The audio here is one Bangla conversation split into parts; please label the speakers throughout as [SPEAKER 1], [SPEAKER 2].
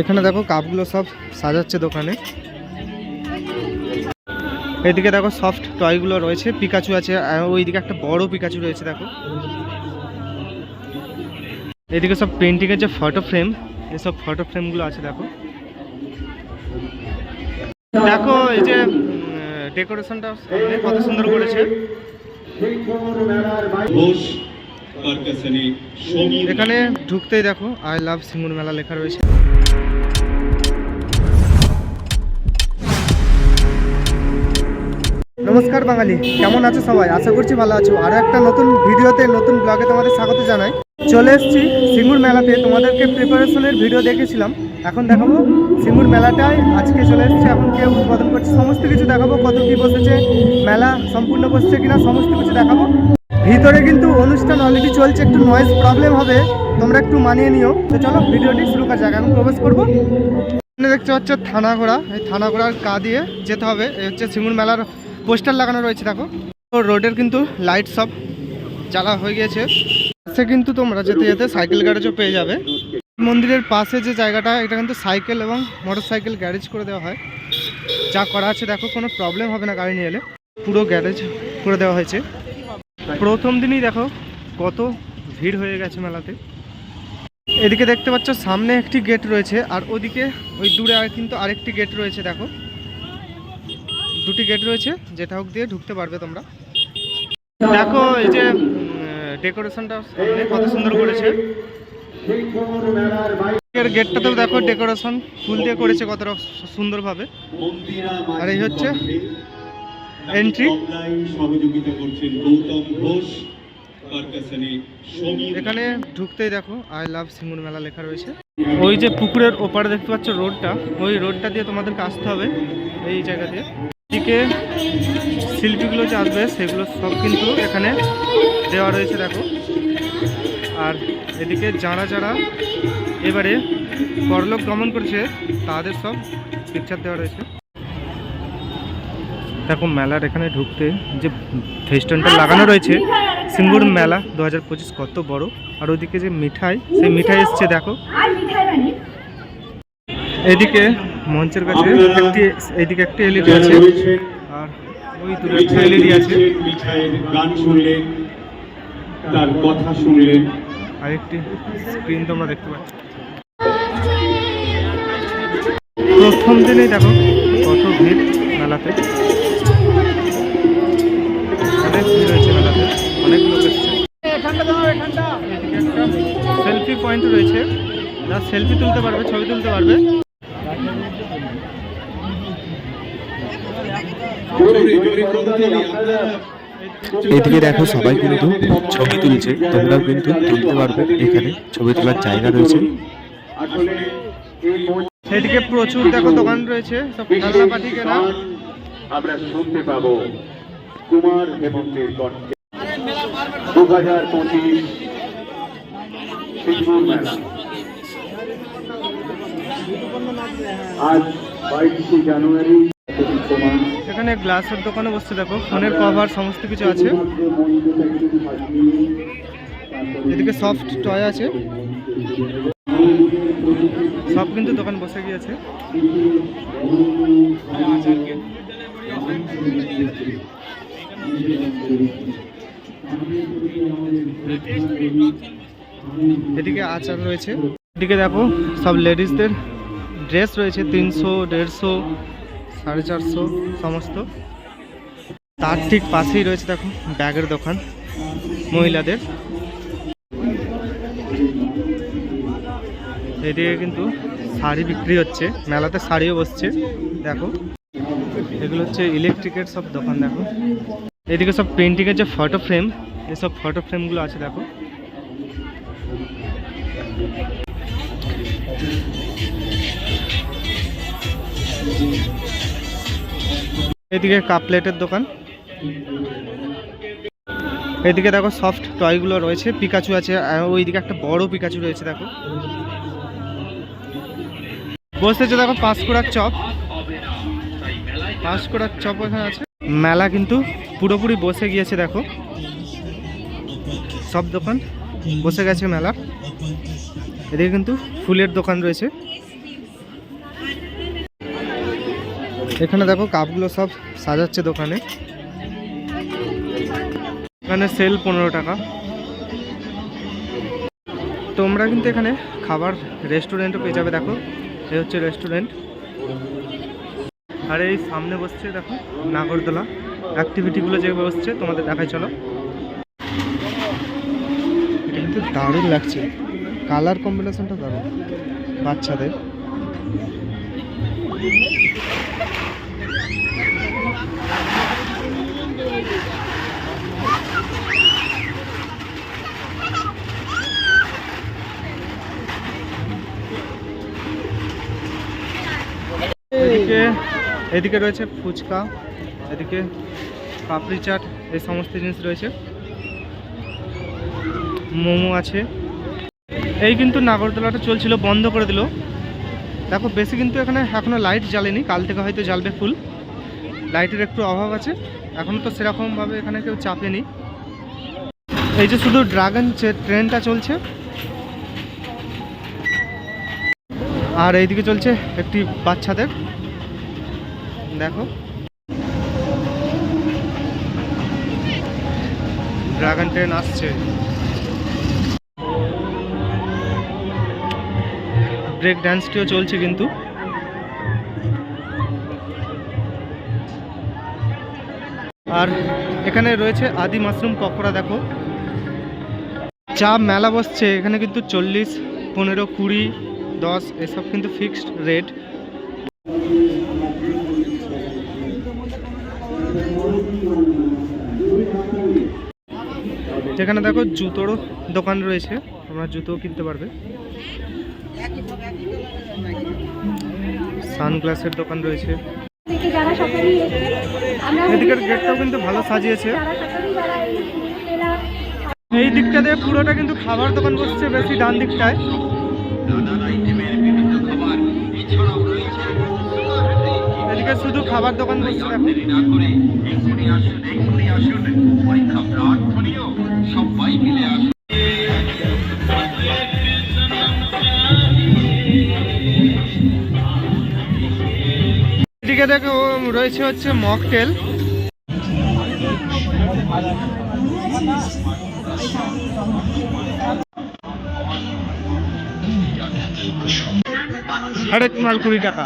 [SPEAKER 1] এখানে দেখো কাপগুলো সব সাজাচ্ছে দোকানে। এদিকে দেখো সফট টয়গুলো রয়েছে পিকাচু আছে ওইদিকে একটা বড় পিকাচু রয়েছে দেখো। এদিকে সব পেন্টিংয়ের যে ফটো ফ্রেম এসব ফটো ফ্রেমগুলো আছে দেখো। দেখো এই যে ডেকোরেশনটা কত সুন্দর করেছে। এখানে ঢুকতেই দেখো আই লাভ সিঙ্গুর মেলা লেখা রয়েছে। নমস্কার বাঙালি, কেমন আছো সবাই? আশা করছি ভালো আছো। আরও একটা নতুন ভিডিওতে, নতুন ব্লগে তোমাদের স্বাগত জানাই। চলে এসেছি সিঙ্গুর মেলাতে। তোমাদেরকে প্রিপারেশনের ভিডিও দেখেছিলাম। এখন দেখাবো সিঙ্গুর মেলাটায়। আজকে চলে এসেছি। এখন কেউ উদ্বোধন করছে। সমস্ত কিছু দেখাবো। কত কী বসেছে, মেলা সম্পূর্ণ বসছে কিনা সমস্ত কিছু দেখাবো। ভিতরে কিন্তু অনুষ্ঠান অলরেডি চলছে। একটু নয়েজ প্রবলেম হবে। তোমরা একটু মানিয়ে নিও। তো চলো, ভিডিওটি শুরু করা যাক। এখন প্রবেশ করব। দেখতে পাচ্ছ থানা ঘোড়া এই থানা ঘোড়ার কা দিয়ে যেতে হবে। এই হচ্ছে সিঙ্গুর মেলার পোস্টার লাগানো রয়েছে, দেখো। রোডের কিন্তু লাইট সব জ্বালা হয়ে গিয়েছে। সে কিন্তু তোমরা যেতে যেতে সাইকেল গ্যারেজও পেয়ে যাবে। মন্দিরের পাশে যে জায়গাটা, এটা কিন্তু সাইকেল এবং মোটর সাইকেল গ্যারেজ করে দেওয়া হয়। যা করা আছে, দেখো, কোনো প্রবলেম হবে না গাড়ি নিয়ে এলে। পুরো গ্যারেজ করে দেওয়া হয়েছে। প্রথম দিনই দেখো, কত ভিড় হয়ে গেছে মেলাতে। এদিকে দেখতে পাচ্ছ, সামনে একটি গেট রয়েছে, আর ওদিকে ওই দূরে আর কিন্তু আরেকটি গেট রয়েছে, দেখো। দুটি গেট রয়েছে, যেটা হোক দিয়ে ঢুকতে পারবে তোমরা। দেখো, এই যে ডেকোরেশনটা কত সুন্দর করেছে। এর গেটটাতেও দেখো ডেকোরেশন ফুল দিয়ে করেছে কতটা সুন্দরভাবে। আর এই হচ্ছে
[SPEAKER 2] এন্ট্রি
[SPEAKER 1] এখানে ঢুকতেই দেখো আই লাভ সিঙ্গুর মেলা লেখা রয়েছে। ওই যে পুকুরের ওপারে দেখতে পাচ্ছ রোডটা, ওই রোডটা দিয়ে তোমাদেরকে আসতে হবে, এই জায়গা দিয়ে। এদিকে শিল্পীগুলো যে আসবে, সেগুলো সব কিন্তু এখানে দেওয়া রয়েছে, দেখো। আর এদিকে যারা যারা এবারে পরলোক গমন করেছে, তাদের সব পিকচার দেওয়া রয়েছে। দেখো, মেলার এখানে ঢুকতে যে ফেস্টনটা লাগানো রয়েছে, সিঙ্গুর মেলা দু হাজার পঁচিশ কত বড়। আর ওদিকে যে মিঠাই, সেই মিঠাই এসছে, দেখো। এদিকে মঞ্চের কাছে একটি এদিকে একটি এলইডি আছে। আর ওই দূরে একটা এলইডি আছে।
[SPEAKER 2] গান শুনলেন তার কথা শুনলেন।
[SPEAKER 1] আর একটি স্ক্রিন তোমরা দেখতে পাচ্ছ। প্রথম দিনেই দেখো কত ভিড় মেলাতে। অনেক ভিড় হয়েছে মেলাতে। অনেক লোক এসছে। সেলফি পয়েন্ট রয়েছে। যা সেলফি তুলতে পারবে ছবি তুলতে পারবে।
[SPEAKER 3] এদিকে দেখো সবাই কিন্তু ছবি তুলছে। তোমরাও কিন্তু তুলতে পারবে এখানে। ছবি তোলার জায়গা রয়েছে।
[SPEAKER 1] এদিকে প্রচুর দেখো দোকান রয়েছে সব পাটি কেনা।
[SPEAKER 2] আমরা শুনতে পাবো কুমার হেমন্তের কণ্ঠে দু হাজার পঁচিশ মেলা। আজ বাইশে জানুয়ারি
[SPEAKER 1] এখানে গ্লাসের দোকানে বসছে দেখো ফোনের কভার, সমস্ত কিছু আছে। এদিকে সফট টয় আছে। সব কিন্তু দোকান বসে গিয়েছে। এদিকে আচার রয়েছে। এদিকে দেখো, সব লেডিসদের ড্রেস রয়েছে, তিনশো, দেড়শো সাড়ে চারশো সমস্ত। তার ঠিক পাশেই রয়েছে দেখো, ব্যাগের দোকান, মহিলাদের। এদিকে কিন্তু শাড়ি বিক্রি হচ্ছে, মেলাতে শাড়িও বসছে, দেখো। এগুলো হচ্ছে ইলেকট্রিকের সব দোকান, দেখো। এদিকে সব পেন্টিংয়ের যে ফটো ফ্রেম এসব ফটো ফ্রেমগুলো আছে, দেখো। এদিকে কাপ প্লেটের দোকান। এদিকে দেখো সফট টয়গুলো রয়েছে পিকাচু আছে ওইদিকে একটা বড় পিকাচু রয়েছে, দেখো। বসেছে দেখো পাঁশকুড়ার চপ। পাঁশকুড়ার চপ ওখানে আছে। মেলা কিন্তু পুরোপুরি বসে গিয়েছে, দেখো। সব দোকান বসে গেছে মেলা। এদিকে কিন্তু ফুলের দোকান রয়েছে। এখানে দেখো কাপগুলো সব সাজাচ্ছে দোকানে। এখানে সেল পনেরো টাকা। তোমরা কিন্তু এখানে খাবার রেস্টুরেন্টও পেয়ে যাবে, দেখো। এই হচ্ছে রেস্টুরেন্ট আর এই সামনে বসছে, দেখো, নাগরদোলা। অ্যাক্টিভিটিগুলো যে বসছে, তোমাদের দেখাই, চলো। এটা কিন্তু দারুণ লাগছে। কালার কম্বিনেশনটা দারুণ। বাচ্চাদের। এদিকে এদিকে রয়েছে ফুচকা, এদিকে পাপড়ি চাট, এই সমস্ত জিনিস রয়েছে। মোমো আছে। এই কিন্তু নাগরদোলাটা চলছিল বন্ধ করে দিল। দেখো, বেশি কিন্তু এখানে এখনও লাইট জ্বালেনি, কাল থেকে হয়তো জ্বালবে ফুল লাইটের একটু অভাব আছে। এখনও তো সেরকমভাবে এখানে কেউ চাপেনি। এই যে শুধু ড্রাগন ট্রেনটা চলছে। আর এইদিকে চলছে একটি বাচ্চাদের। দেখো। ড্রাগন ট্রেন আসছে। ব্রেক ড্যান্সটিও চলছে কিন্তু। আর এখানে রয়েছে আদি মাশরুম পকোড়া, দেখো। চা মেলা বসছে, এখানে কিন্তু চল্লিশ, পনেরো, কুড়ি, দশ, এসব কিন্তু ফিক্সড রেট যেখানে দেখো জুতোরও দোকান রয়েছে, তোমরা জুতোও কিনতে পারবে। সানগ্লাসের দোকান রয়েছে।
[SPEAKER 4] যারা সকলেই এসেছে আমরা
[SPEAKER 1] এদিকের গেটটাও কিন্তু ভালো সাজিয়েছে।
[SPEAKER 4] এই মেলা
[SPEAKER 1] এই দিকটা দিয়ে পুরোটা কিন্তু খাবার দোকান বসছে বেশি ডান দিকটায়। এদিকে শুধু খাবার দোকান বসছে এদিকে দেখো রয়েছে হচ্ছে মকটেল। আরেক মাল কুড়ি টাকা।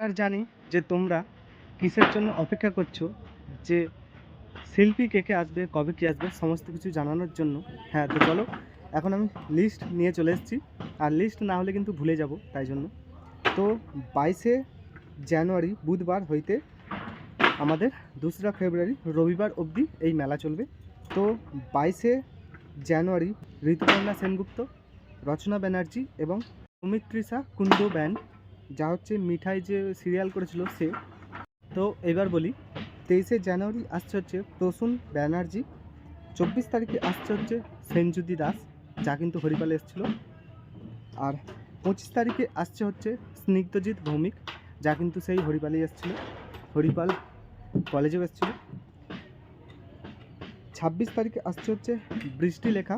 [SPEAKER 1] আর জানি যে তোমরা কিসের জন্য অপেক্ষা করছ, যে শিল্পী কে কে আসবে, কবে কি আসবে, সমস্ত কিছু জানানোর জন্য। হ্যাঁ তো চলো, এখন আমি লিস্ট নিয়ে চলে এসেছি। আর লিস্ট না হলে কিন্তু ভুলে যাব, তাই জন্য। তো বাইশে জানুয়ারি বুধবার হইতে আমাদের দোসরা ফেব্রুয়ারি রবিবার অবধি এই মেলা চলবে। তো বাইশে জানুয়ারি ঋতুপর্ণা সেনগুপ্ত, রচনা ব্যানার্জি এবং সুমিত্রিষা কুন্ডু ব্যান্ড যা হচ্ছে মিঠাই যে সিরিয়াল করেছিল সে। তো এবার বলি, তেইশে জানুয়ারি আসছে হচ্ছে প্রসূন ব্যানার্জি, চব্বিশ তারিখে আসছে হচ্ছে সেনজুদি দাস, যা কিন্তু হরিপালে এসেছিল। আর পঁচিশ তারিখে আসছে হচ্ছে স্নিগ্ধজিৎ ভৌমিক, যা কিন্তু সেই হরিপালেই এসেছিল। হরিপাল কলেজেও এসেছিল। ছাব্বিশ তারিখে আসছে হচ্ছে বৃষ্টি লেখা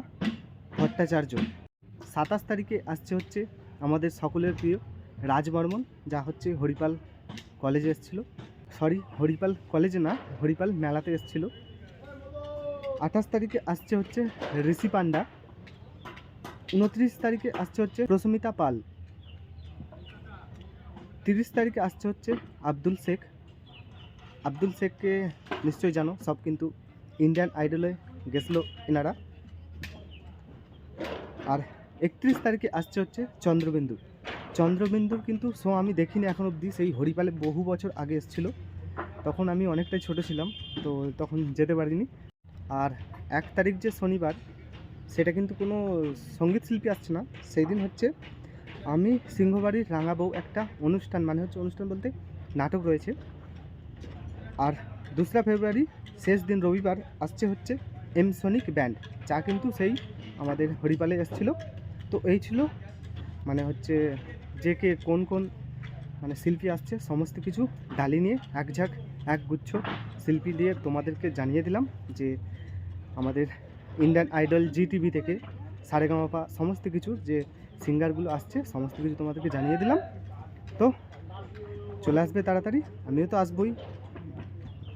[SPEAKER 1] ভট্টাচার্য। সাতাশ তারিখে আসছে হচ্ছে আমাদের সকলের প্রিয় রাজ বর্মন যা হচ্ছে হরিপাল কলেজে এসেছিল। সরি হরিপাল কলেজে না, হরিপাল মেলাতে এসেছিল। আঠাশ তারিখে আসছে হচ্ছে ঋষি পান্ডা উনত্রিশ তারিখে আসছে হচ্ছে প্রসমিতা পাল। তিরিশ তারিখে আসছে হচ্ছে আব্দুল শেখ। আব্দুল শেখকে নিশ্চয়ই জানো, সব কিন্তু ইন্ডিয়ান আইডলে গেছিল এনারা। আর একত্রিশ তারিখে আসছে হচ্ছে চন্দ্রবিন্দু। চন্দ্রবিন্দুর কিন্তু শো আমি দেখিনি এখন অবধি। সেই হরিপালে বহু বছর আগে এসেছিল। তখন আমি অনেকটাই ছোট ছিলাম, তো তখন যেতে পারিনি। আর এক তারিখ যে শনিবার, সেটা কিন্তু কোনো সংগীত শিল্পী আসছে না। সেই দিন হচ্ছে আমি সিংহবাড়ির রাঙাবউ একটা অনুষ্ঠান মানে হচ্ছে অনুষ্ঠান বলতে নাটক রয়েছে। আর দোসরা ফেব্রুয়ারি শেষ দিন রবিবার আসছে হচ্ছে এম সনিক ব্যান্ড। যা কিন্তু সেই আমাদের হরিপালে এসেছিল। তো এই ছিল মানে হচ্ছে যে কে কোন কোন মানে শিল্পী আসছে, সমস্ত কিছু ডালি নিয়ে, এক ঝাঁক, এক গুচ্ছ শিল্পী দিয়ে তোমাদেরকে জানিয়ে দিলাম যে আমাদের ইন্ডিয়ান আইডল জি টিভি থেকে সারেগামাপা, সমস্ত কিছু যে সিঙ্গারগুলো আসছে, সমস্ত কিছু তোমাদেরকে জানিয়ে দিলাম। তো চলে আসবে তাড়াতাড়ি, আমিও তো আসবই।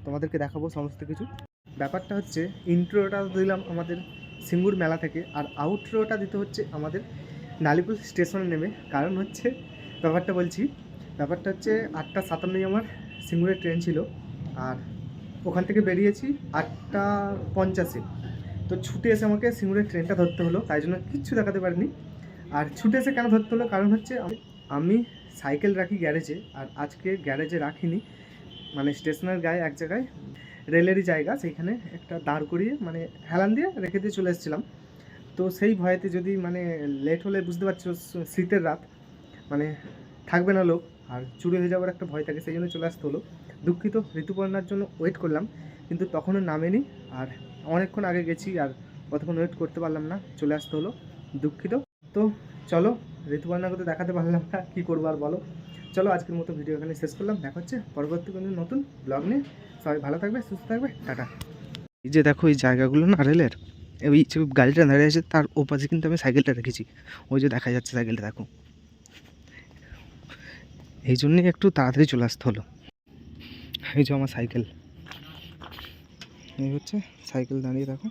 [SPEAKER 1] তোমাদেরকে দেখাবো সমস্ত কিছু। ব্যাপারটা হচ্ছে ইন্ট্রোটা দিলাম আমাদের সিঙ্গুর মেলা থেকে, আর আউটরোটা দিতে হচ্ছে আমাদের নালিপুর স্টেশনে নেমে। কারণ হচ্ছে, ব্যাপারটা বলছি, ব্যাপারটা হচ্ছে আটটা সাতান্নই আমার সিঙ্গুরের ট্রেন ছিল। আর ওখান থেকে বেরিয়েছি আটটা পঞ্চাশে। তো ছুটে এসে আমাকে সিঙ্গুরের ট্রেনটা ধরতে হলো, তাই জন্য কিচ্ছু দেখাতে পারিনি। আর ছুটে এসে কেন ধরতে হলো? কারণ হচ্ছে, আমি সাইকেল রাখি গ্যারেজে, আর আজকে গ্যারেজে রাখিনি। মানে স্টেশনের গায়ে এক জায়গায় রেলেরই জায়গা, সেইখানে একটা দাঁড় করিয়ে মানে হেলান দিয়ে রেখে দিয়ে চলে এসেছিলাম। তো সেই ভয়েতে যদি মানে লেট হলে বুঝতে পারছ শীতের রাত মানে থাকবে না লোক, আর চুরি হয়ে যাওয়ার একটা ভয় থাকে, সেই জন্য চলে আসতে হলো। দুঃখিত, ঋতুপর্ণার জন্য ওয়েট করলাম, কিন্তু তখনও নামেনি, আর অনেকক্ষণ আগে গেছি, আর কতক্ষণ ওয়েট করতে পারলাম না, চলে আসতে হলো। দুঃখিত। তো চলো, ঋতুপর্ণাকে তো দেখাতে পারলাম না, কী করব আর বলো। চলো, আজকের মতো ভিডিও এখানে শেষ করলাম, দেখা হচ্ছে পরবর্তী কোনো নতুন ব্লগ নিয়ে। সবাই ভালো থাকবে, সুস্থ থাকবে, টাটা। এই যে দেখো, এই জায়গাগুলো না রেলের এই যে গাড়িটা দাঁড়িয়ে আছে, তার ওপাশে কিন্তু আমি সাইকেলটা রেখেছি। ওই যে দেখা যাচ্ছে সাইকেলটা, দেখো। এই জন্যে একটু তাড়াতাড়ি চলে আসতে হলো। এই যে আমার সাইকেল। এই হচ্ছে সাইকেল দাঁড়িয়ে, দেখো।